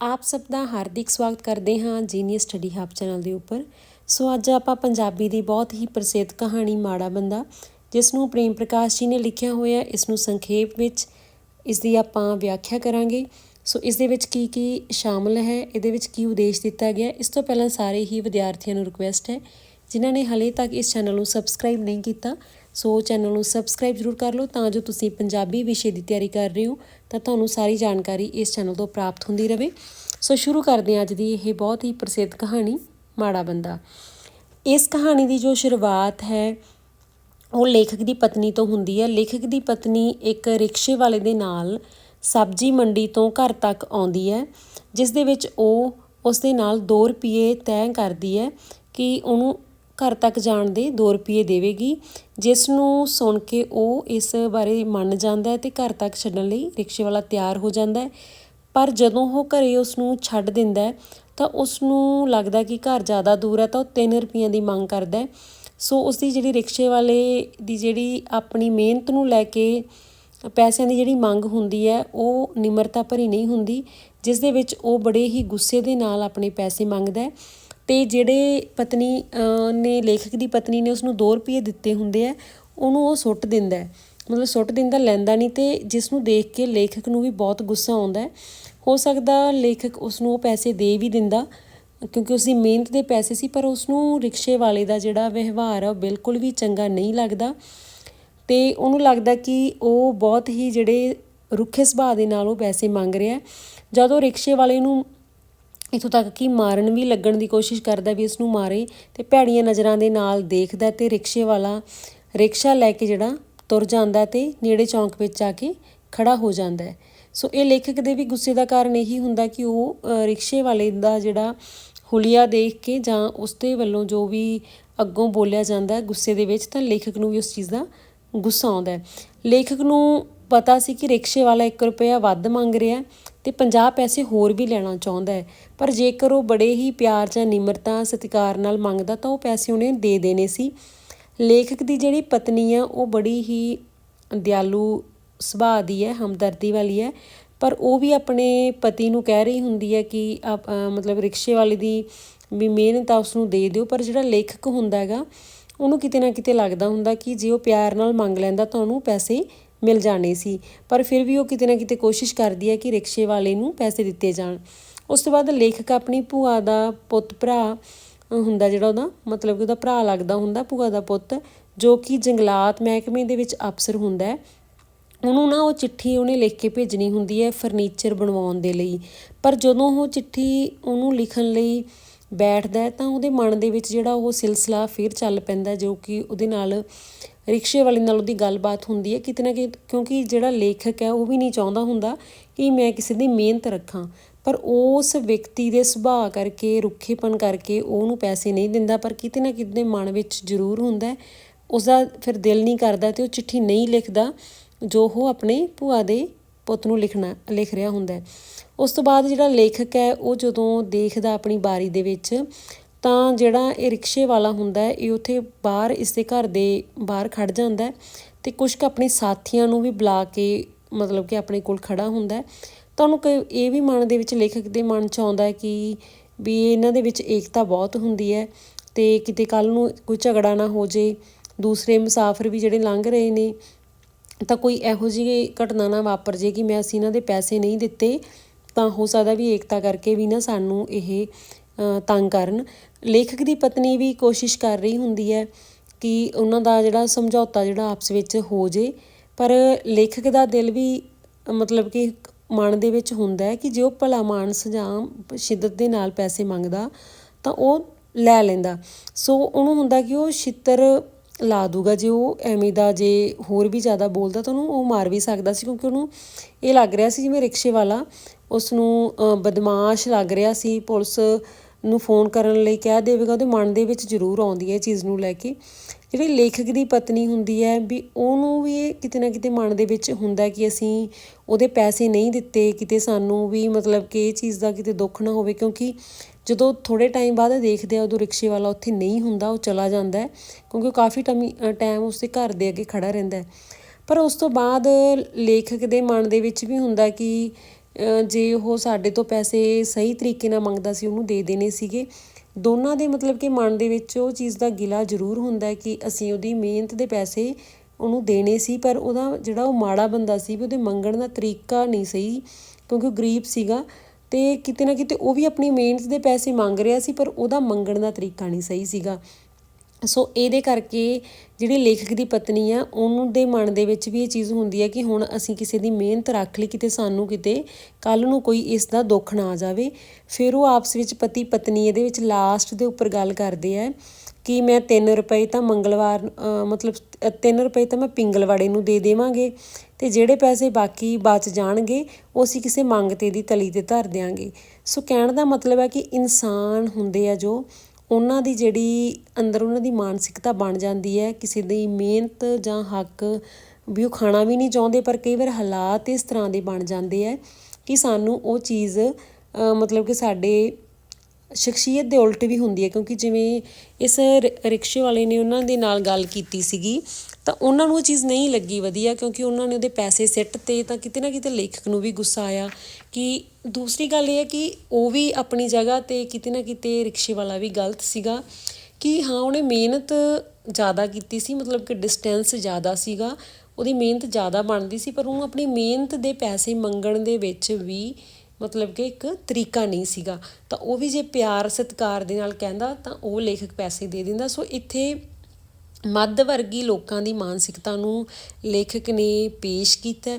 ਆਪ ਸਭ ਦਾ ਹਾਰਦਿਕ ਸਵਾਗਤ ਕਰਦੇ ਹਾਂ ਜੀਨੀਅਸ ਸਟੱਡੀ ਹੱਬ ਚੈਨਲ ਦੇ ਉੱਪਰ। ਸੋ ਅੱਜ ਆਪਾਂ ਪੰਜਾਬੀ ਦੀ ਬਹੁਤ ਹੀ ਪ੍ਰਸਿੱਧ ਕਹਾਣੀ ਮਾੜਾ ਬੰਦਾ, ਜਿਸ ਨੂੰ ਪ੍ਰੇਮ ਪ੍ਰਕਾਸ਼ ਜੀ ਨੇ ਲਿਖਿਆ ਹੋਇਆ ਇਸ ਨੂੰ ਸੰਖੇਪ ਵਿੱਚ ਇਸ ਦੀ ਆਪਾਂ ਵਿਆਖਿਆ ਕਰਾਂਗੇ। ਸੋ ਇਸ ਦੇ ਵਿੱਚ ਕੀ ਕੀ ਸ਼ਾਮਲ ਹੈ, ਇਹਦੇ ਵਿੱਚ ਕੀ ਉਦੇਸ਼ ਦਿੱਤਾ ਗਿਆ, ਇਸ ਤੋਂ ਪਹਿਲਾਂ ਸਾਰੇ ਹੀ ਵਿਦਿਆਰਥੀਆਂ ਨੂੰ ਰਿਕੁਐਸਟ ਹੈ, ਜਿਨ੍ਹਾਂ ਨੇ ਹਲੇ ਤੱਕ ਇਸ ਚੈਨਲ ਨੂੰ ਸਬਸਕ੍ਰਾਈਬ ਨਹੀਂ ਕੀਤਾ ਸੋ ਚੈਨਲ ਨੂੰ ਸਬਸਕ੍ਰਾਈਬ ਜ਼ਰੂਰ ਕਰ ਲਓ ਤਾਂ ਜੋ ਤੁਸੀਂ ਪੰਜਾਬੀ ਵਿਸ਼ੇ ਦੀ ਤਿਆਰੀ ਕਰ ਰਹੇ ਹੋ ਤਾਂ ਤੁਹਾਨੂੰ ਸਾਰੀ ਜਾਣਕਾਰੀ ਇਸ ਚੈਨਲ ਤੋਂ ਪ੍ਰਾਪਤ ਹੁੰਦੀ ਰਹੇ ਸੋ ਸ਼ੁਰੂ ਕਰਦੇ ਹਾਂ ਅੱਜ ਦੀ ਇਹ ਬਹੁਤ ਹੀ ਪ੍ਰਸਿੱਧ ਕਹਾਣੀ, ਮਾੜਾ ਬੰਦਾ। ਇਸ ਕਹਾਣੀ ਦੀ ਜੋ ਸ਼ੁਰੂਆਤ ਹੈ, ਉਹ ਲੇਖਕ ਦੀ ਪਤਨੀ ਤੋਂ ਹੁੰਦੀ ਹੈ। ਲੇਖਕ ਦੀ ਪਤਨੀ ਇੱਕ ਰਿਕਸ਼ੇ ਵਾਲੇ ਦੇ ਨਾਲ ਸਬਜ਼ੀ ਮੰਡੀ ਤੋਂ ਘਰ ਤੱਕ ਆਉਂਦੀ ਹੈ, ਜਿਸ ਦੇ ਵਿੱਚ ਉਹ ਉਸ ਦੇ ਨਾਲ 2 ਰੁਪਏ ਤੈਅ ਕਰਦੀ ਹੈ ਕਿ ਉਹਨੂੰ ਘਰ ਤੱਕ ਜਾਣ ਦੇ 2 ਰੁਪਏ ਦੇਵੇਗੀ, ਜਿਸ ਨੂੰ ਸੁਣ ਕੇ ਉਹ ਇਸ ਬਾਰੇ ਮੰਨ ਜਾਂਦਾ ਹੈ ਤੇ ਘਰ ਤੱਕ ਛੱਡਣ ਲਈ ਰਿਕਸ਼ੇ ਵਾਲਾ ਤਿਆਰ ਹੋ ਜਾਂਦਾ ਹੈ। ਪਰ ਜਦੋਂ ਉਹ ਘਰੇ ਉਸ ਨੂੰ ਛੱਡ ਦਿੰਦਾ ਹੈ, ਤਾਂ ਉਸ ਨੂੰ ਲੱਗਦਾ ਕਿ ਘਰ ਜ਼ਿਆਦਾ ਦੂਰ ਹੈ ਤਾਂ ਉਹ 3 ਰੁਪਈਆਂ ਦੀ ਮੰਗ ਕਰਦਾ ਹੈ। ਸੋ ਉਸ ਦੀ ਜਿਹੜੀ ਰਿਕਸ਼ੇ ਵਾਲੇ ਦੀ ਜਿਹੜੀ ਆਪਣੀ ਮਿਹਨਤ ਨੂੰ ਲੈ ਕੇ ਪੈਸਿਆਂ ਦੀ ਜਿਹੜੀ ਮੰਗ ਹੁੰਦੀ ਹੈ, ਉਹ ਨਿਮਰਤਾ ਭਰੀ ਨਹੀਂ ਹੁੰਦੀ, ਜਿਸ ਦੇ ਵਿੱਚ ਉਹ ਬੜੇ ਹੀ ਗੁੱਸੇ ਦੇ ਨਾਲ ਆਪਣੇ ਪੈਸੇ ਮੰਗਦਾ ਹੈ। ਅਤੇ ਜਿਹੜੇ ਪਤਨੀ ਨੇ ਲੇਖਕ ਦੀ ਪਤਨੀ ਨੇ ਉਸਨੂੰ ਦੋ ਰੁਪਈਏ ਦਿੱਤੇ ਹੁੰਦੇ ਆ, ਉਹਨੂੰ ਉਹ ਸੁੱਟ ਦਿੰਦਾ ਮਤਲਬ ਸੁੱਟ ਦਿੰਦਾ, ਲੈਂਦਾ ਨਹੀਂ ਅਤੇ ਜਿਸ ਨੂੰ ਦੇਖ ਕੇ ਲੇਖਕ ਨੂੰ ਵੀ ਬਹੁਤ ਗੁੱਸਾ ਆਉਂਦਾ ਹੋ। ਸਕਦਾ ਲੇਖਕ ਉਸਨੂੰ ਉਹ ਪੈਸੇ ਦੇ ਵੀ ਦਿੰਦਾ, ਕਿਉਂਕਿ ਉਸਦੀ ਮਿਹਨਤ ਦੇ ਪੈਸੇ ਸੀ, ਪਰ ਉਸਨੂੰ ਰਿਕਸ਼ੇ ਵਾਲੇ ਦਾ ਜਿਹੜਾ ਵਿਵਹਾਰ ਆ, ਉਹ ਬਿਲਕੁਲ ਵੀ ਚੰਗਾ ਨਹੀਂ ਲੱਗਦਾ। ਤੇ ਉਹਨੂੰ ਲੱਗਦਾ ਕਿ ਉਹ ਬਹੁਤ ਹੀ ਜਿਹੜੇ ਰੁੱਖੇ ਸੁਭਾਅ ਦੇ ਨਾਲ ਉਹ ਪੈਸੇ ਮੰਗ ਰਿਹਾ ਜਦੋਂ ਰਿਕਸ਼ੇ ਵਾਲੇ ਨੂੰ ਇਥੋਂ ਤੱਕ ਕਿ ਮਾਰਨ ਵੀ ਲੱਗਣ ਦੀ ਕੋਸ਼ਿਸ਼ ਕਰਦਾ ਵੀ ਇਸ ਨੂੰ ਮਾਰੇ ਤੇ ਭੈੜੀਆਂ ਨਜ਼ਰਾਂ ਦੇ ਨਾਲ ਦੇਖਦਾ ਤੇ ਰਿਕਸ਼ੇ ਵਾਲਾ ਰਿਕਸ਼ਾ ਲੈ ਕੇ ਜਿਹੜਾ ਤੁਰ ਜਾਂਦਾ ਤੇ ਨੇੜੇ ਚੌਂਕ ਵਿੱਚ ਆ ਕੇ ਖੜਾ ਹੋ ਜਾਂਦਾ ਹੈ। ਸੋ ਇਹ ਲੇਖਕ ਦੇ ਵੀ ਗੁੱਸੇ ਦਾ ਕਾਰਨ ਇਹੀ ਹੁੰਦਾ ਕਿ ਉਹ ਰਿਕਸ਼ੇ ਵਾਲੇ ਦਾ ਜਿਹੜਾ ਹੁਲੀਆ ਦੇਖ ਕੇ ਜਾਂ ਉਸ ਦੇ ਵੱਲੋਂ ਜੋ ਵੀ ਅੱਗੋਂ ਬੋਲਿਆ ਜਾਂਦਾ ਗੁੱਸੇ ਦੇ ਵਿੱਚ ਤਾਂ ਲੇਖਕ ਨੂੰ ਵੀ ਉਸ ਚੀਜ਼ ਦਾ ਗੁੱਸਾ ਆਉਂਦਾ ਹੈ। ਲੇਖਕ ਨੂੰ ਪਤਾ ਸੀ ਕਿ ਰਿਕਸ਼ੇ ਵਾਲਾ 1 ਰੁਪਿਆ ਵੱਧ ਮੰਗ ਰਿਹਾ ਤੇ 50 ਪੈਸੇ ਹੋਰ ਵੀ ਲੈਣਾ ਚਾਹੁੰਦਾ ਹੈ। ਪਰ ਜੇਕਰ ਉਹ ਬੜੇ ਹੀ ਪਿਆਰ ਜਾਂ ਨਿਮਰਤਾ, ਸਤਿਕਾਰ ਨਾਲ ਮੰਗਦਾ ਤਾਂ ਉਹ ਪੈਸੇ ਉਹਨੇ ਦੇ ਦੇਣੇ ਸੀ। ਲੇਖਕ ਦੀ ਜਿਹੜੀ ਪਤਨੀ ਆ ਉਹ ਬੜੀ ਹੀ ਦਿਆਲੂ ਸੁਭਾਅ ਦੀ ਹੈ, ਹਮਦਰਦੀ ਵਾਲੀ ਹੈ। ਪਰ ਉਹ ਵੀ ਆਪਣੇ ਪਤੀ ਨੂੰ ਕਹਿ ਰਹੀ ਹੁੰਦੀ ਹੈ ਕਿ ਮਤਲਬ ਰਿਕਸ਼ੇ ਵਾਲੇ ਦੀ ਵੀ ਮਿਹਨਤ ਆ ਉਸ ਨੂੰ ਦੇ ਦਿਓ। ਪਰ ਜਿਹੜਾ ਲੇਖਕ ਹੁੰਦਾ ਹੈਗਾ, ਉਹਨੂੰ ਕਿਤੇ ਨਾ ਕਿਤੇ ਲੱਗਦਾ ਹੁੰਦਾ ਕਿ ਜੇ ਉਹ ਪਿਆਰ ਨਾਲ ਮੰਗ ਲੈਂਦਾ ਤਾਂ ਉਹਨੂੰ ਪੈਸੇ ਮਿਲ ਜਾਣੇ ਸੀ। ਪਰ ਫਿਰ ਵੀ ਉਹ ਕਿਤੇ ਨਾ ਕਿਤੇ ਕੋਸ਼ਿਸ਼ ਕਰਦੀ ਹੈ ਕਿ ਰਿਕਸ਼ੇ ਵਾਲੇ ਨੂੰ ਪੈਸੇ ਦਿੱਤੇ ਜਾਣ। ਉਸ ਤੋਂ ਬਾਅਦ ਲੇਖਕ ਆਪਣੀ ਭੂਆ ਦਾ ਪੁੱਤ ਭਰਾ ਹੁੰਦਾ ਜਿਹੜਾ ਉਹਦਾ, ਮਤਲਬ ਕਿ ਉਹਦਾ ਭਰਾ ਲੱਗਦਾ ਹੁੰਦਾ, ਭੂਆ ਦਾ ਪੁੱਤ, ਜੋ ਕਿ ਜੰਗਲਾਤ ਮਹਿਕਮੇ ਦੇ ਵਿੱਚ ਅਫਸਰ ਹੁੰਦਾ ਹੈ। ਉਹਨੂੰ ਨਾ ਉਹ ਚਿੱਠੀ ਉਹਨੇ ਲਿਖ ਕੇ ਭੇਜਣੀ ਹੁੰਦੀ ਹੈ ਫਰਨੀਚਰ ਬਣਵਾਉਣ ਦੇ ਲਈ। ਪਰ ਜਦੋਂ ਉਹ ਚਿੱਠੀ ਉਹਨੂੰ ਲਿਖਣ ਲਈ ਬੈਠਦਾ ਤਾਂ ਉਹਦੇ ਮਨ ਦੇ ਵਿੱਚ ਜਿਹੜਾ ਉਹ ਸਿਲਸਿਲਾ ਫਿਰ ਚੱਲ ਪੈਂਦਾ ਜੋ ਕਿ ਉਹਦੇ ਨਾਲ ਰਿਕਸ਼ੇ ਵਾਲੇ ਨਾਲ ਉਹਦੀ ਗੱਲਬਾਤ ਹੁੰਦੀ ਹੈ, ਕਿਤੇ ਨਾ ਕਿਤੇ ਕਿਉਂਕਿ ਜਿਹੜਾ ਲੇਖਕ ਹੈ ਉਹ ਵੀ ਨਹੀਂ ਚਾਹੁੰਦਾ ਹੁੰਦਾ ਕਿ ਮੈਂ ਕਿਸੇ ਦੀ ਮਿਹਨਤ ਰੱਖਾਂ। ਪਰ ਉਸ ਵਿਅਕਤੀ ਦੇ ਸੁਭਾਅ ਕਰਕੇ ਰੁੱਖੇਪਨ ਕਰਕੇ ਉਹਨੂੰ ਪੈਸੇ ਨਹੀਂ ਦਿੰਦਾ, ਪਰ ਕਿਤੇ ਨਾ ਕਿਤੇ ਮਨ ਵਿੱਚ ਜ਼ਰੂਰ ਹੁੰਦਾ ਉਸ ਦਾ ਫਿਰ ਦਿਲ ਨਹੀਂ ਕਰਦਾ ਤੇ ਉਹ ਚਿੱਠੀ ਨਹੀਂ ਲਿਖਦਾ, ਜੋ ਉਹ ਆਪਣੇ ਭੂਆ ਦੇ ਪੁੱਤ ਨੂੰ ਲਿਖਣਾ, ਲਿਖ ਰਿਹਾ ਹੁੰਦਾ ਉਸ ਤੋਂ ਬਾਅਦ ਜਿਹੜਾ ਲੇਖਕ ਹੈ, ਉਹ ਜਦੋਂ ਦੇਖਦਾ ਆਪਣੀ ਬਾਰੀ ਦੇ ਵਿੱਚ ਤਾਂ ਜਿਹੜਾ ਇਹ ਰਿਕਸ਼ੇ ਵਾਲਾ ਹੁੰਦਾ ਇਹ ਉੱਥੇ ਬਾਹਰ ਇਸ ਦੇ ਘਰ ਦੇ ਬਾਹਰ ਖੜ ਜਾਂਦਾ ਤੇ ਕੁਝ ਕੁ ਆਪਣੇ ਸਾਥੀਆਂ ਨੂੰ ਵੀ ਬੁਲਾ ਕੇ ਮਤਲਬ ਕਿ ਆਪਣੇ ਕੋਲ ਖੜਾ ਹੁੰਦਾ ਤੁਹਾਨੂੰ ਇਹ ਵੀ ਮਨ ਦੇ ਵਿੱਚ ਲੇਖਕ ਦੇ ਮਨ 'ਚ ਆਉਂਦਾ ਕਿ ਵੀ ਇਹਨਾਂ ਦੇ ਵਿੱਚ ਏਕਤਾ ਬਹੁਤ ਹੁੰਦੀ ਹੈ ਤੇ ਕਿਤੇ ਕੱਲ ਨੂੰ ਕੋਈ ਝਗੜਾ ਨਾ ਹੋ ਜੇ, ਦੂਸਰੇ ਮੁਸਾਫਰ ਵੀ ਜਿਹੜੇ ਲੰਘ ਰਹੇ ਨੇ, ਤਾਂ ਕੋਈ ਇਹੋ ਜਿਹੀ ਘਟਨਾ ਨਾ ਵਾਪਰ ਜੇ ਕਿ ਮੈਂ ਅਸੀਂ ਇਹਨਾਂ ਦੇ ਪੈਸੇ ਨਹੀਂ ਦਿੱਤੇ, ਤਾਂ ਹੋ ਸਕਦਾ ਵੀ ਏਕਤਾ ਕਰਕੇ ਵੀ ਨਾ ਸਾਨੂੰ ਇਹ ਤੰਗ ਕਰਨ। ਲੇਖਕ ਦੀ ਪਤਨੀ ਵੀ ਕੋਸ਼ਿਸ਼ ਕਰ ਰਹੀ ਹੁੰਦੀ ਹੈ ਕਿ ਉਹਨਾਂ ਦਾ ਜਿਹੜਾ ਸਮਝੌਤਾ ਜਿਹੜਾ ਆਪਸ ਵਿੱਚ ਹੋ ਜੇ। ਪਰ ਲੇਖਕ ਦਾ ਦਿਲ ਵੀ ਮਤਲਬ ਕਿ ਮਨ ਦੇ ਵਿੱਚ ਹੁੰਦਾ ਹੈ ਕਿ ਜੇ ਉਹ ਭਲਾ ਮਾਨਸ ਜਾਂ ਸ਼ਿੱਦਤ ਦੇ ਨਾਲ ਪੈਸੇ ਮੰਗਦਾ ਤਾਂ ਉਹ ਲੈ ਲੈਂਦਾ। ਸੋ ਉਹਨੂੰ ਹੁੰਦਾ ਕਿ ਉਹ ਛਿੱਤਰ ਲਾ ਦੂਗਾ। ਜੇ ਉਹ ਐਵੇਂ ਦਾ ਜੇ ਹੋਰ ਵੀ ਜ਼ਿਆਦਾ ਬੋਲਦਾ ਤਾਂ ਉਹਨੂੰ ਉਹ ਮਾਰ ਵੀ ਸਕਦਾ ਸੀ ਕਿਉਂਕਿ ਉਹਨੂੰ ਇਹ ਲੱਗ ਰਿਹਾ ਸੀ ਜਿਵੇਂ ਰਿਕਸ਼ੇ ਵਾਲਾ ਉਸ ਨੂੰ ਬਦਮਾਸ਼ ਲੱਗ ਰਿਹਾ ਸੀ। ਪੁਲਿਸ ਨੂੰ ਫੋਨ ਕਰਨ ਲਈ ਕਹਿ ਦੇਵੇਗਾ, ਉਹਦੇ ਮਨ ਦੇ ਵਿੱਚ ਜ਼ਰੂਰ ਆਉਂਦੀ ਹੈ ਚੀਜ਼ ਨੂੰ ਲੈ ਕੇ। ਜਿਹੜੀ ਲੇਖਕ ਦੀ ਪਤਨੀ ਹੁੰਦੀ ਹੈ ਵੀ ਉਹਨੂੰ ਵੀ ਇਹ ਕਿਤੇ ਨਾ ਕਿਤੇ ਮਨ ਦੇ ਵਿੱਚ ਹੁੰਦਾ ਕਿ ਅਸੀਂ ਉਹਦੇ ਪੈਸੇ ਨਹੀਂ ਦਿੱਤੇ, ਕਿਤੇ ਸਾਨੂੰ ਵੀ ਮਤਲਬ ਕਿ ਇਹ ਚੀਜ਼ ਦਾ ਕਿਤੇ ਦੁੱਖ ਨਾ ਹੋਵੇ, ਕਿਉਂਕਿ ਜਦੋਂ ਥੋੜੇ ਟਾਈਮ ਬਾਅਦ ਦੇਖਦੇ ਆ, ਉਦੋਂ ਰਿਕਸ਼ੇ ਵਾਲਾ ਉੱਥੇ ਨਹੀਂ ਹੁੰਦਾ, ਉਹ ਚਲਾ ਜਾਂਦਾ ਹੈ, ਕਿਉਂਕਿ ਉਹ ਕਾਫੀ ਟਾਈਮ ਉਸਦੇ ਘਰ ਦੇ ਅੱਗੇ ਖੜਾ ਰਹਿੰਦਾ ਹੈ। ਪਰ ਉਸ ਤੋਂ ਬਾਅਦ ਲੇਖਕ ਦੇ ਮਨ ਦੇ ਵਿੱਚ ਵੀ ਹੁੰਦਾ ਕਿ ਜੇ ਉਹ ਸਾਡੇ ਤੋਂ ਪੈਸੇ ਸਹੀ ਤਰੀਕੇ ਨਾਲ ਮੰਗਦਾ ਸੀ, ਉਹਨੂੰ ਦੇ ਦੇਣੇ ਸੀਗੇ। ਦੋਨਾਂ ਦੇ ਮਤਲਬ ਕਿ ਮਨ ਦੇ ਵਿੱਚ ਉਹ ਚੀਜ਼ ਦਾ ਗਿਲਾ ਜ਼ਰੂਰ ਹੁੰਦਾ ਕਿ ਅਸੀਂ ਉਹਦੀ ਮਿਹਨਤ ਦੇ ਪੈਸੇ ਉਹਨੂੰ ਦੇਣੇ ਸੀ, ਪਰ ਉਹਦਾ ਜਿਹੜਾ ਉਹ ਮਾੜਾ ਬੰਦਾ ਸੀ ਵੀ ਉਹਦੇ ਮੰਗਣ ਦਾ ਤਰੀਕਾ ਨਹੀਂ ਸਹੀ, ਕਿਉਂਕਿ ਉਹ ਗਰੀਬ ਸੀਗਾ ਤੇ ਕਿਤੇ ਨਾ ਕਿਤੇ ਉਹ ਵੀ ਆਪਣੀ ਮਿਹਨਤ ਦੇ ਪੈਸੇ ਮੰਗ ਰਿਹਾ ਸੀ, ਪਰ ਉਹਦਾ ਮੰਗਣ ਦਾ ਤਰੀਕਾ ਨਹੀਂ ਸਹੀ ਸੀਗਾ। ਸੋ ਇਹਦੇ ਕਰਕੇ ਜਿਹੜੀ ਲੇਖਕ ਦੀ ਪਤਨੀ ਆ, ਉਹਨੂੰ ਦੇ ਮਨ ਦੇ ਵਿੱਚ ਵੀ ਇਹ ਚੀਜ਼ ਹੁੰਦੀ ਹੈ ਕਿ ਹੁਣ ਅਸੀਂ ਕਿਸੇ ਦੀ ਮਿਹਨਤ ਰੱਖ ਲਈ, ਕਿਤੇ ਸਾਨੂੰ ਕਿਤੇ ਕੱਲ ਨੂੰ ਕੋਈ ਇਸ ਦਾ ਦੁੱਖ ਨਾ ਆ ਜਾਵੇ। ਫਿਰ ਉਹ ਆਪਸ ਵਿੱਚ ਪਤੀ ਪਤਨੀ ਇਹਦੇ ਵਿੱਚ ਲਾਸਟ ਦੇ ਉੱਪਰ ਗੱਲ ਕਰਦੇ ਆ ਕਿ ਮੈਂ 3 ਰੁਪਏ ਤਾਂ ਮੰਗਲਵਾਰ ਮਤਲਬ 3 ਰੁਪਏ ਤਾਂ ਮੈਂ ਪਿੰਗਲਵਾੜੇ ਨੂੰ ਦੇ ਦੇਵਾਂਗੇ ਤੇ ਜਿਹੜੇ ਪੈਸੇ ਬਾਕੀ ਬਚ ਜਾਣਗੇ, ਉਹ ਅਸੀਂ ਕਿਸੇ ਮੰਗ 'ਤੇ ਦੀ ਤਲੀ ਤੇ ਧਰ ਦਿਆਂਗੇ। ਸੋ ਕਹਿਣ ਦਾ ਮਤਲਬ ਹੈ ਕਿ ਇਨਸਾਨ ਹੁੰਦੇ ਆ ਜੋ ਉਹਨਾਂ ਦੀ ਜਿਹੜੀ ਅੰਦਰ ਉਹਨਾਂ ਦੀ ਮਾਨਸਿਕਤਾ ਬਣ ਜਾਂਦੀ ਹੈ, ਕਿਸੇ ਦੀ ਮਿਹਨਤ ਜਾਂ ਹੱਕ ਵੀ ਉਹ ਖਾਣਾ ਵੀ ਨਹੀਂ ਚਾਹੁੰਦੇ, ਪਰ ਕਈ ਵਾਰ ਹਾਲਾਤ ਇਸ ਤਰ੍ਹਾਂ ਦੇ ਬਣ ਜਾਂਦੇ ਹੈ ਕਿ ਸਾਨੂੰ ਉਹ ਚੀਜ਼ ਮਤਲਬ ਕਿ ਸਾਡੇ ਸ਼ਖਸੀਅਤ ਦੇ ਉਲਟ ਵੀ ਹੁੰਦੀ ਹੈ। ਕਿਉਂਕਿ ਜਿਵੇਂ ਇਸ ਰਿਕਸ਼ੇ ਵਾਲੇ ਨੇ ਉਹਨਾਂ ਦੇ ਨਾਲ ਗੱਲ ਕੀਤੀ ਸੀਗੀ ਤਾਂ ਉਹਨਾਂ ਨੂੰ ਉਹ ਚੀਜ਼ ਨਹੀਂ ਲੱਗੀ ਵਧੀਆ ਕਿਉਂਕਿ ਉਹਨਾਂ ਨੇ ਉਹਦੇ ਪੈਸੇ ਸਿੱਟ ਤੇ ਤਾਂ ਕਿਤੇ ਨਾ ਕਿਤੇ ਲੇਖਕ ਨੂੰ ਵੀ ਗੁੱਸਾ ਆਇਆ ਕਿ ਦੂਸਰੀ ਗੱਲ ਇਹ ਹੈ ਕਿ ਉਹ ਵੀ ਆਪਣੀ ਜਗ੍ਹਾ ਤੇ ਕਿਤੇ ਨਾ ਕਿਤੇ ਰਿਕਸ਼ੇ ਵਾਲਾ ਵੀ ਗਲਤ ਸੀਗਾ ਕਿ ਹਾਂ, ਉਹਨੇ ਮਿਹਨਤ ਜ਼ਿਆਦਾ ਕੀਤੀ ਸੀ, ਮਤਲਬ ਕਿ ਡਿਸਟੈਂਸ ਜ਼ਿਆਦਾ ਸੀਗਾ, ਉਹਦੀ ਮਿਹਨਤ ਜ਼ਿਆਦਾ ਬਣਦੀ ਸੀ, ਪਰ ਉਹਨੂੰ ਆਪਣੀ ਮਿਹਨਤ ਦੇ ਪੈਸੇ ਮੰਗਣ ਦੇ ਵਿੱਚ ਵੀ ਮਤਲਬ ਕਿ ਇੱਕ ਤਰੀਕਾ ਨਹੀਂ ਸੀਗਾ। ਤਾਂ ਉਹ ਵੀ ਜੇ ਪਿਆਰ ਸਤਿਕਾਰ ਦੇ ਨਾਲ ਕਹਿੰਦਾ ਤਾਂ ਉਹ ਲੇਖਕ ਪੈਸੇ ਦੇ ਦਿੰਦਾ। ਸੋ ਇੱਥੇ ਮੱਧ ਵਰਗੀ ਲੋਕਾਂ ਦੀ ਮਾਨਸਿਕਤਾ ਨੂੰ ਲੇਖਕ ਨੇ ਪੇਸ਼ ਕੀਤਾ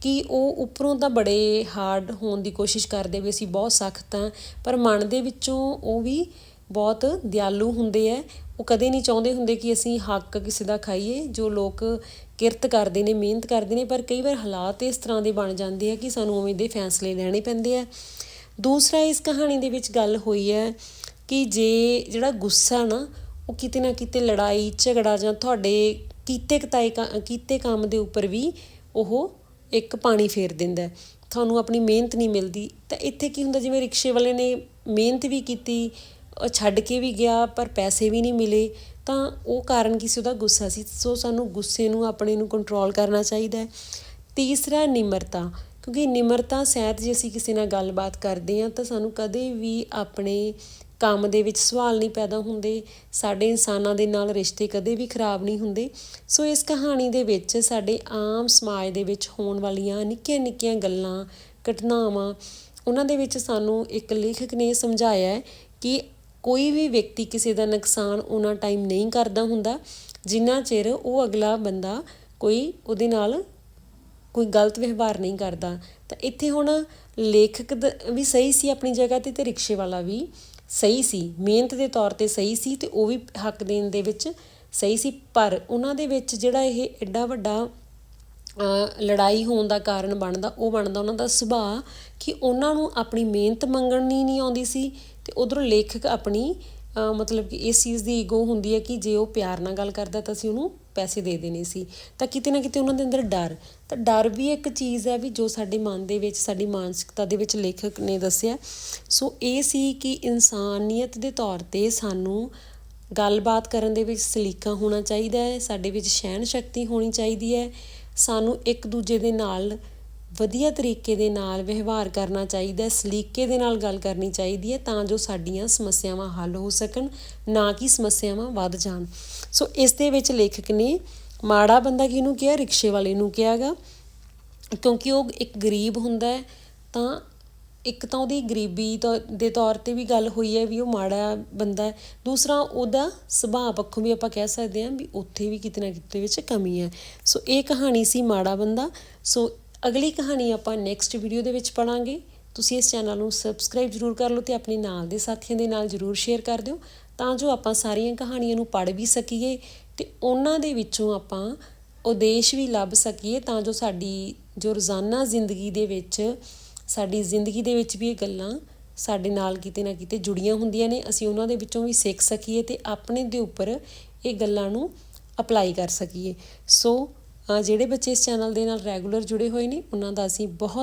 ਕਿ ਉਹ ਉੱਪਰੋਂ ਤਾਂ ਬੜੇ ਹਾਰਡ ਹੋਣ ਦੀ ਕੋਸ਼ਿਸ਼ ਕਰਦੇ ਵੀ ਅਸੀਂ ਬਹੁਤ ਸਖਤ ਹਾਂ ਪਰ ਮਨ ਦੇ ਵਿੱਚੋਂ ਉਹ ਵੀ ਬਹੁਤ ਦਿਆਲੂ ਹੁੰਦੇ ਆ ਉਹ ਕਦੇ ਨਹੀਂ ਚਾਹੁੰਦੇ ਹੁੰਦੇ ਕਿ ਅਸੀਂ ਹੱਕ ਕਿਸੇ ਦਾ ਖਾਈਏ, ਜੋ ਲੋਕ ਕਿਰਤ ਕਰਦੇ ਨੇ, ਮਿਹਨਤ ਕਰਦੇ ਨੇ, ਪਰ ਕਈ ਵਾਰ ਹਾਲਾਤ ਇਸ ਤਰ੍ਹਾਂ ਦੇ ਬਣ ਜਾਂਦੇ ਆ ਕਿ ਸਾਨੂੰ ਉਵੇਂ ਦੇ ਫੈਸਲੇ ਲੈਣੇ ਪੈਂਦੇ ਆ ਦੂਸਰਾ ਇਸ ਕਹਾਣੀ ਦੇ ਵਿੱਚ ਗੱਲ ਹੋਈ ਹੈ ਕਿ ਜੇ ਜਿਹੜਾ ਗੁੱਸਾ ਨਾ ਉਹ ਕਿਤੇ ਨਾ ਕਿਤੇ ਲੜਾਈ, ਝਗੜਾ ਜਾਂ ਤੁਹਾਡੇ ਕੀਤੇ ਕਤਾਏ ਕ- ਕੀਤੇ ਕੰਮ ਦੇ ਉੱਪਰ ਵੀ ਉਹ ਇੱਕ ਪਾਣੀ ਫੇਰ ਦਿੰਦਾ ਤੁਹਾਨੂੰ ਆਪਣੀ ਮਿਹਨਤ ਨਹੀਂ ਮਿਲਦੀ। ਤਾਂ ਇੱਥੇ ਕੀ ਹੁੰਦਾ, ਜਿਵੇਂ ਰਿਕਸ਼ੇ ਵਾਲੇ ਨੇ ਮਿਹਨਤ ਵੀ ਕੀਤੀ ਛੱਡ ਕੇ ਵੀ ਗਿਆ, ਪਰ ਪੈਸੇ ਵੀ ਨਹੀਂ ਮਿਲੇ, ਤਾਂ ਉਹ ਕਾਰਨ ਕੀ ਸੀ? ਉਹਦਾ ਗੁੱਸਾ ਸੀ। ਸੋ ਸਾਨੂੰ ਗੁੱਸੇ ਨੂੰ, ਆਪਣੇ ਨੂੰ ਕੰਟਰੋਲ ਕਰਨਾ ਚਾਹੀਦਾ ਹੈ। ਤੀਸਰਾ, ਨਿਮਰਤਾ। ਕਿਉਂਕਿ ਨਿਮਰਤਾ ਸਹਿਤ ਜੇ ਅਸੀਂ ਕਿਸੇ ਨਾਲ ਗੱਲਬਾਤ ਕਰਦੇ ਹਾਂ, ਤਾਂ ਸਾਨੂੰ ਕਦੇ ਵੀ ਆਪਣੇ ਕੰਮ ਦੇ ਵਿੱਚ ਸਵਾਲ ਨਹੀਂ ਪੈਦਾ ਹੁੰਦੇ, ਸਾਡੇ ਇਨਸਾਨਾਂ ਦੇ ਨਾਲ ਰਿਸ਼ਤੇ ਕਦੇ ਵੀ ਖਰਾਬ ਨਹੀਂ ਹੁੰਦੇ। ਸੋ ਇਸ ਕਹਾਣੀ ਦੇ ਵਿੱਚ ਸਾਡੇ ਆਮ ਸਮਾਜ ਦੇ ਵਿੱਚ ਹੋਣ ਵਾਲੀਆਂ ਨਿੱਕੀਆਂ ਨਿੱਕੀਆਂ ਗੱਲਾਂ, ਘਟਨਾਵਾਂ, ਉਹਨਾਂ ਦੇ ਵਿੱਚ ਸਾਨੂੰ ਇੱਕ ਲੇਖਕ ਨੇ ਸਮਝਾਇਆ ਕਿ ਕੋਈ ਵੀ ਵਿਅਕਤੀ ਕਿਸੇ ਦਾ ਨੁਕਸਾਨ ਉਹਨਾਂ ਟਾਈਮ ਨਹੀਂ ਕਰਦਾ ਹੁੰਦਾ, ਜਿੰਨਾ ਚਿਰ ਉਹ ਅਗਲਾ ਬੰਦਾ ਕੋਈ ਉਹਦੇ ਨਾਲ ਕੋਈ ਗਲਤ ਵਿਵਹਾਰ ਨਹੀਂ ਕਰਦਾ। ਤਾਂ ਇੱਥੇ ਹੁਣ ਲੇਖਕ ਦ- ਵੀ ਸਹੀ ਸੀ ਆਪਣੀ ਜਗ੍ਹਾ ਤੇ ਤੇ ਰਿਕਸ਼ੇ ਵਾਲਾ ਵੀ। ਸਹੀ ਸੀ, ਮਿਹਨਤ ਦੇ ਤੌਰ ਤੇ ਸਹੀ ਸੀ ਤੇ ਉਹ ਵੀ ਹੱਕ ਦੇਣ ਦੇ ਵਿੱਚ ਸਹੀ ਸੀ, ਪਰ ਉਹਨਾਂ ਦੇ ਵਿੱਚ ਜਿਹੜਾ ਇਹ ਐਡਾ ਵੱਡਾ ਲੜਾਈ ਹੋਣ ਦਾ ਕਾਰਨ ਬਣਦਾ, ਉਹ ਬਣਦਾ ਉਹਨਾਂ ਦਾ ਸੁਭਾਅ ਕਿ ਉਹਨਾਂ ਨੂੰ ਆਪਣੀ ਮਿਹਨਤ ਮੰਗਣੀ ਨਹੀਂ ਆਉਂਦੀ ਸੀ ਤੇ ਉਧਰੋਂ ਲੇਖਕ ਆਪਣੀ ਮਤਲਬ ਕਿ ਇਸ ਚੀਜ਼ ਦੀ ਈਗੋ ਹੁੰਦੀ ਹੈ ਕਿ ਜੇ ਉਹ ਪਿਆਰ ਨਾਲ ਗੱਲ ਕਰਦਾ ਤਾਂ ਅਸੀਂ ਉਹਨੂੰ ਪੈਸੇ ਦੇ ਦੇਣੇ ਸੀ, ਤਾਂ ਕਿਤੇ ਨਾ ਕਿਤੇ ਉਹਨਾਂ ਦੇ ਅੰਦਰ ਡਰ। ਤਾਂ ਡਰ ਵੀ ਇੱਕ ਚੀਜ਼ ਹੈ ਵੀ ਜੋ ਸਾਡੇ ਮਨ ਦੇ ਵਿੱਚ, ਸਾਡੀ ਮਾਨਸਿਕਤਾ ਦੇ ਵਿੱਚ ਲੇਖਕ ਨੇ ਦੱਸਿਆ। ਸੋ ਇਹ ਸੀ ਕਿ ਇਨਸਾਨੀਅਤ ਦੇ ਤੌਰ ਤੇ ਸਾਨੂੰ ਗੱਲਬਾਤ ਕਰਨ ਦੇ ਵਿੱਚ ਸਲੀਕਾ ਹੋਣਾ ਚਾਹੀਦਾ ਹੈ, ਸਾਡੇ ਵਿੱਚ ਸਹਿਣ ਸ਼ਕਤੀ ਹੋਣੀ ਚਾਹੀਦੀ ਹੈ। ਸਾਨੂੰ ਇੱਕ ਦੂਜੇ ਦੇ ਨਾਲ ਵਧੀਆ ਤਰੀਕੇ ਦੇ ਨਾਲ ਵਿਵਹਾਰ ਕਰਨਾ ਚਾਹੀਦਾ ਸਲੀਕੇ ਦੇ ਨਾਲ ਗੱਲ ਕਰਨੀ ਚਾਹੀਦੀ ਹੈ ਤਾਂ ਜੋ ਸਾਡੀਆਂ ਸਮੱਸਿਆਵਾਂ ਹੱਲ ਹੋ ਸਕਣ, ਨਾ ਕਿ ਸਮੱਸਿਆਵਾਂ ਵੱਧ ਜਾਣ। ਸੋ ਇਸ ਦੇ ਵਿੱਚ ਲੇਖਕ ਨੇ ਮਾੜਾ ਬੰਦਾ ਕਿਹਨੂੰ ਕਿਹਾ, ਰਿਕਸ਼ੇ ਵਾਲੇ ਨੂੰ ਕਿਹਾਗਾ। ਕਿਉਂਕਿ ਉਹ ਇੱਕ ਗਰੀਬ ਹੁੰਦਾ ਹੈ, ਤਾਂ ਇੱਕ ਤਾਂ ਉਹਦੀ ਗਰੀਬੀ ਤੋਂ, ਦੇ ਤੌਰ ਤੇ ਵੀ ਗੱਲ ਹੋਈ ਹੈ ਵੀ ਉਹ ਮਾੜਾ ਬੰਦਾ ਹੈ। ਦੂਸਰਾ ਉਹਦਾ ਸੁਭਾਅ ਪੱਖੋਂ ਵੀ ਆਪਾਂ ਕਹਿ ਸਕਦੇ ਹਾਂ ਵੀ ਉੱਥੇ ਵੀ ਕਿਤੇ ਨਾ ਕਿਤੇ ਵਿੱਚ ਕਮੀ ਹੈ। ਸੋ ਇਹ ਕਹਾਣੀ ਸੀ ਮਾੜਾ ਬੰਦਾ। ਸੋ ਅਗਲੀ ਕਹਾਣੀ ਆਪਾਂ ਨੈਕਸਟ ਵੀਡੀਓ ਦੇ ਵਿੱਚ ਪੜਾਂਗੇ ਤੁਸੀਂ ਇਸ ਚੈਨਲ ਨੂੰ ਸਬਸਕ੍ਰਾਈਬ ਜ਼ਰੂਰ ਕਰ ਲਓ ਤੇ ਆਪਣੇ ਨਾਲ ਦੇ ਸਾਥੀਆਂ ਦੇ ਨਾਲ ਜ਼ਰੂਰ ਸ਼ੇਅਰ ਕਰ ਦਿਓ ਤਾਂ ਜੋ ਆਪਾਂ ਸਾਰੀਆਂ ਕਹਾਣੀਆਂ ਨੂੰ ਪੜ੍ਹ ਵੀ ਸਕੀਏ ਤੇ ਉਹਨਾਂ ਦੇ ਵਿੱਚੋਂ ਆਪਾਂ ਉਦੇਸ਼ ਵੀ ਲੱਭ ਸਕੀਏ ਤਾਂ ਜੋ ਸਾਡੀ ਜੋ ਰੋਜ਼ਾਨਾ ਜ਼ਿੰਦਗੀ ਦੇ ਵਿੱਚ, ਸਾਡੀ ਜ਼ਿੰਦਗੀ ਦੇ ਵਿੱਚ ਵੀ ਇਹ ਗੱਲਾਂ ਸਾਡੇ ਨਾਲ ਕਿਤੇ ਨਾ ਕਿਤੇ ਜੁੜੀਆਂ ਹੁੰਦੀਆਂ ਨੇ। ਅਸੀਂ ਉਹਨਾਂ ਦੇ ਵਿੱਚੋਂ ਵੀ ਸਿੱਖ ਸਕੀਏ ਤੇ ਆਪਣੇ ਦੇ ਉੱਪਰ ਇਹ ਗੱਲਾਂ ਨੂੰ ਅਪਲਾਈ ਕਰ ਸਕੀਏ। ਸੋ ਜਿਹੜੇ ਬੱਚੇ ਇਸ ਚੈਨਲ ਦੇ ਨਾਲ ਰੈਗੂਲਰ ਜੁੜੇ ਹੋਏ ਨੇ ਉਹਨਾਂ ਦਾ ਅਸੀਂ ਬਹੁਤ